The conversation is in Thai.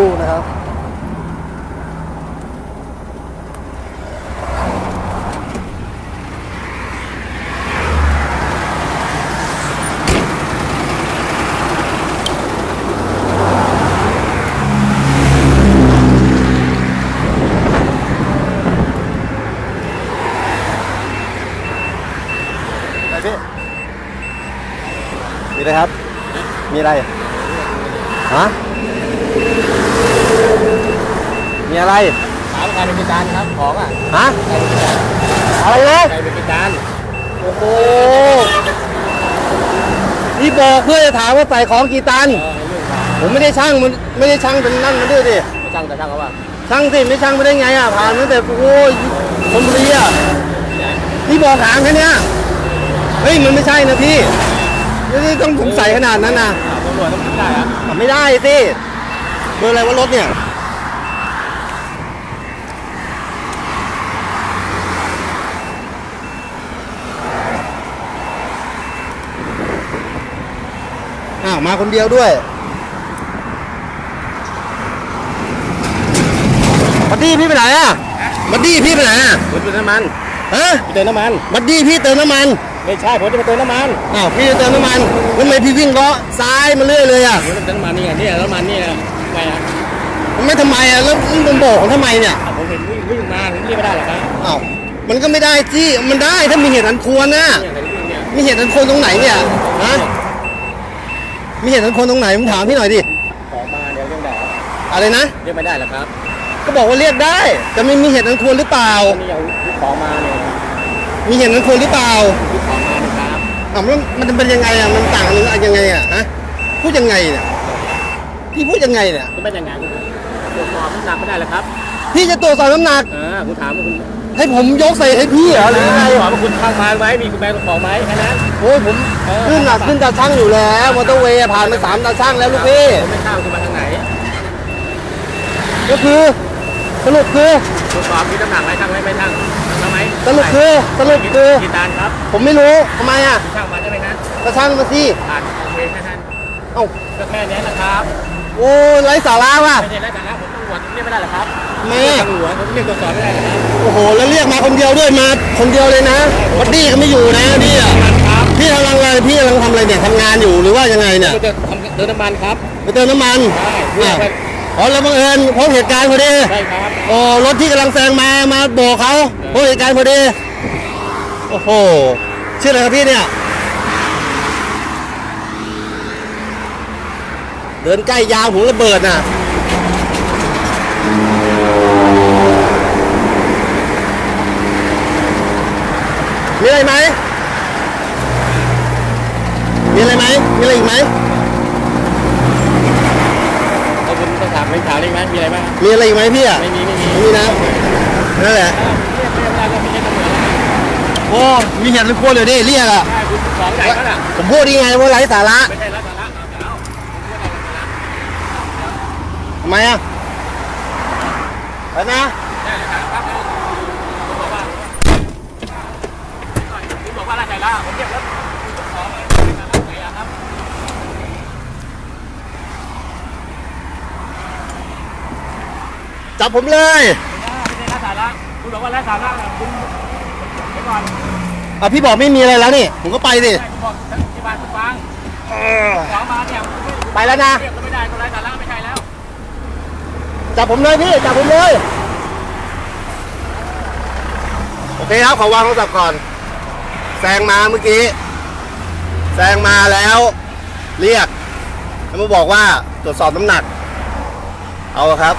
คู่นะครับอะไรพี่มีอะไรครับ มีอะไร ฮะ มีอะไรถามใครเป็นกิจการครับของอะฮะใครเป็นกิจการอะไรนะใครเป็นกิจการโอ้โหนี่บอกเพื่อจะถามว่าใส่ของกี่ตันเออเรื่องมาผมไม่ได้ช่างมันไม่ได้ช่างเป็นนั่นมันด้วยดิไม่ช่างแต่ช่างเขาว่าช่างสิไม่ช่างไม่ได้ไงอะผ่านตั้งแต่โอ้ยชนบุรีอะนี่บอกถามแค่เนี้ยเฮ้ยมันไม่ใช่นะพี่นี่ต้องสงสัยขนาดนั้นนะอ่าตำรวจต้องคิดได้อะอะไม่ได้สิเบอร์อะไรวะรถเนี่ยาวมาคนเดียวด้วยบัดดี้พี่ไปไหนอะบัดดี้พี่ไปไหนอะผมไปเติมน้ำมันฮะไปเติมน้ำมันบัดดี้พี่เติมน้ำมัน ไม่ใช่ผมจะไปเติมน้ำมันอ้าวพี่จะเติมน้ำมันแล้วทำไมพี่วิ่งเลาะซ้ายมาเรื่อยเลยอะผมจะเติมน้ำมันนี่ไงเนี่ยน้ำมันนี่ไงไงอะมันไม่ทำไมอะแล้วมันบอกผมทำไมเนี่ยอะผมเห็นวิ่งวิ่งมาผมเรียกไม่ได้หรอกครับอ้าวมันก็ไม่ได้ที่มันได้ถ้ามีเหตุอันควรนะเนี่ยใครวิ่งเนี่ยมีเหตุอันควรตรงไหนเนี่ยฮะ มีเหตุอันควรตรงไหนผมถามพี่หน่อยดิ ของมาเดี๋ยวเรียกได้ครับอะไรนะ เรียกไม่ได้หรอกครับ ก็บอกว่าเรียกได้แต่ไม่มีเหตุอันควรหรือเปล่าตอนนี้เอาของมาเนี่ยมีเหตุอันควรหรือเปล่าของมาเนี่ยครับอ้าวมันมันเป็นยังไงอะมันต่างหรือยังไงอะฮะพูดยังไงเนี่ยพี่พูดยังไงเนี่ยจะเป็นยังไงคุณตรวจสอบน้ำหนักไม่ได้หรอกครับ พี่จะตรวจสอบน้ำหนักเออคุณถามว่าคุณ ให้ผมยกใส่ให้พี่เหรอหรือยังไงถามว่าคุณข้างมาไหมมีคุณแม่ของไหมแค่นั้นโอ้ยผมเออขึ้นหนักขึ้นตาช่างอยู่แล้วมอเตอร์เวย์ผ่านมาสามตาช่างแล้วลูกพี่ผมไม่ข้ามคุณมาทางไหน ก็คือสรุปคือตรวจสอบมีน้ำหนักไหมช่างไหมไม่ช่างช่างไหมสรุปคือสรุปคือกี่ตันครับ ผมไม่รู้ทำไมอะช่างมาได้ไหมนะตาช่างมาสิผ่านโอเคแค่นั้นเอ้าก็แค่นี้นะครับโอ้ยไร้สาระว่ะไม่ใช่แล้วแต่ละผมตำร วจเรียกไม่ได้หรอกครับแม่ตำรวจผมเรียกตรวจสอบไม่ได้หรอกครับโอ้โห แล้วเรียกมาคนเดียวด้วยมาคนเดียวเลยนะบัดดี้ก็ไม่อยู่นะพี่อะครับพี่กำลังอะไรพี่กำลังทำอะไรเนี่ยทำงานอยู่หรือว่ายังไงเนี่ยก็จะทำเดินน้ำมันครับไปเติมน้ำมันใช่เรียอ้ากวไปอ๋อแล้วบังเอิญพบเหตุการณ์พอดีใช่ครับโอ้รถที่กำลังแซงมามาโบกเขาพบเหตุการณ์พอดีโอ้โหชื่ออะไรครับพี่เนี่ยเดินใกล้ยาวหูระเบิดน่ะ มีอะไรไหมมีอะไรไหมมีอะไรอีกไหมเอาคุณจะถามไม่ถามเลยไหมมีอะไรบ้างมีอะไรอีกไหมพี่อะไม่มีไม่มีไม่มีนะนั่นแหละเรียกไม่ได้ก็ไม่ใช่ตำรวจแล้วโอ้มีเหตุเป็นควรเลยดิเรียกอะใช่คุณของใหญ่ก็ล่ะผมพูดยังไงว่าไร้สาระไม่ใช่รัฐสาระเอาเอาทำไมอะไปนะ ได้เลยครับคุณบอกว่าคุณบอกว่าอะไรล่ะ ผมเรียกรถของอะไรครับจับผมเลยไม่ใช่รัฐสาระคุณบอกว่ารัฐสาระคุณเดี๋ยวก่อนอะพี่บอกไม่มีอะไรแล้วนี่ ผมก็ไปสิ ใช่คุณบอกที่บ้านคุณฟังของมาเนี่ยไปแล้วนะ เรียกไม่ได้ก็ไร้สาระไม่ใช่แล้ว จับผมเลยพี่ จับผมเลย โอเคครับ ขอวางโทรศัพท์ก่อน แซงมาเมื่อกี้ แซงมาแล้ว เรียกแล้วมาบอกว่าตรวจสอบน้ำหนัก เอาครับ